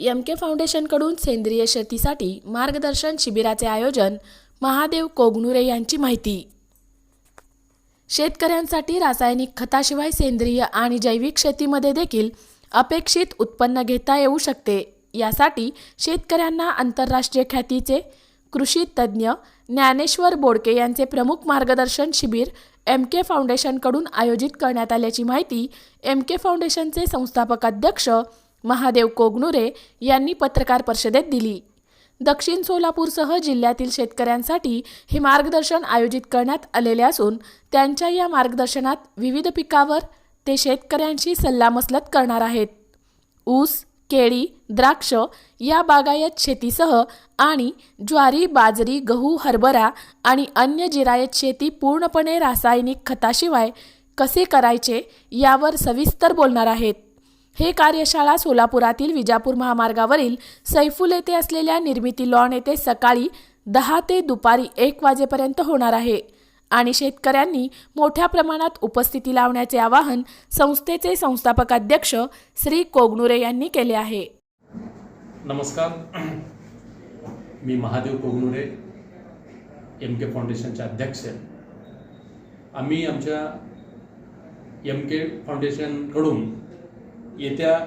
M के फाउंडेशनकडून सेंद्रिय शेतीसाठी मार्गदर्शन शिबिराचे आयोजन महादेव कोगनुरे यांची माहिती. शेतकऱ्यांसाठी रासायनिक खताशिवाय सेंद्रिय आणि जैविक शेतीमध्ये देखील अपेक्षित उत्पन्न घेता येऊ शकते. यासाठी शेतकऱ्यांना आंतरराष्ट्रीय ख्यातीचे कृषी तज्ज्ञ ज्ञानेश्वर बोडके यांचे प्रमुख मार्गदर्शन शिबिर एम के फाउंडेशनकडून आयोजित करण्यात आल्याची माहिती एम के फाउंडेशनचे संस्थापक अध्यक्ष महादेव कोगनुरे यांनी पत्रकार परिषदेत दिली. दक्षिण सोलापूरसह जिल्ह्यातील शेतकऱ्यांसाठी हे मार्गदर्शन आयोजित करण्यात आलेले असून त्यांच्या या मार्गदर्शनात विविध पिकावर ते शेतकऱ्यांशी सल्लामसलत करणार आहेत. ऊस केळी द्राक्ष या बागायत शेतीसह आणि ज्वारी बाजरी गहू हरभरा आणि अन्य जिरायत शेती पूर्णपणे रासायनिक खताशिवाय कसे करायचे यावर सविस्तर बोलणार आहेत. हे कार्यशाळा सोलापुरातील विजापूर महामार्गावरील सैफुल येथे असलेल्या निर्मिती लॉन येथे सकाळी दहा ते दुपारी एक वाजेपर्यंत होणार आहे. आणि शेतकऱ्यांनी मोठ्या प्रमाणात उपस्थिती लावण्याचे आवाहन संस्थेचे संस्थापक अध्यक्ष श्री कोगनुरे यांनी केले आहे. नमस्कार. मी महादेव कोगनुरे एम के फाउंडेशनचे अध्यक्ष. आम्ही आमच्या एम के फाउंडेशनकडून येत्या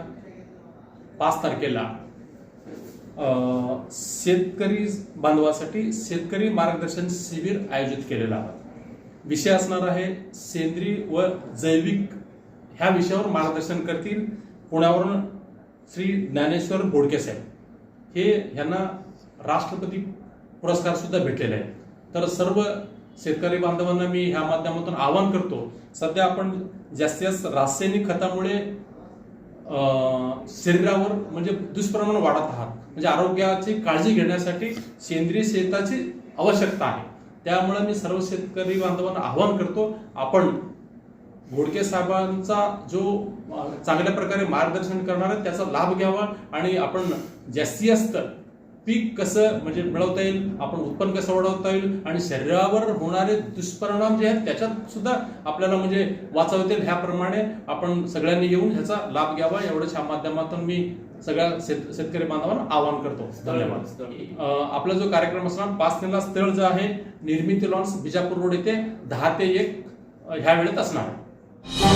पाच तारखेला शेतकरी बांधवासाठी शेतकरी मार्गदर्शन शिबिर आयोजित केलेलं आहे. विषय असणार आहे सेंद्रिय व जैविक ह्या विषयावर मार्गदर्शन करतील पुण्यावरून श्री ज्ञानेश्वर बोडके साहेब. हे यांना राष्ट्रपती पुरस्कार सुद्धा भेटलेले आहे तर सर्व शेतकरी बांधवांना मी ह्या माध्यमातून आवाहन करतो सध्या आपण जास्तीत जास्त रासायनिक खतामुळे शरीरावर म्हणजे दुष्परिणाम वाढत आहात म्हणजे आरोग्याची काळजी घेण्यासाठी सेंद्रिय शेताची आवश्यकता आहे. त्यामुळे मी सर्व शेतकरी बांधवांना आवाहन करतो आपण घोडके साहेबांचा जो चांगल्या प्रकारे मार्गदर्शन करणार आहे त्याचा लाभ घ्यावा आणि आपण जास्तीत जास्त पीक कसं म्हणजे मिळवता येईल आपण उत्पन्न कसं वाढवता येईल आणि शरीरावर होणारे दुष्परिणाम जे आहेत त्याच्यात सुद्धा आपल्याला म्हणजे वाचवता येईल ह्याप्रमाणे आपण सगळ्यांनी येऊन ह्याचा लाभ घ्यावा. एवढंच ह्या माध्यमातून मी सगळ्या शेत शेतकरी बांधवांना आवाहन करतो. धन्यवाद. आपला जो कार्यक्रम असणार पाच तेला स्थळ जे आहे निर्मिती लॉन्स बिजापूर रोड येथे दहा ते एक ह्या वेळेत असणार. आहे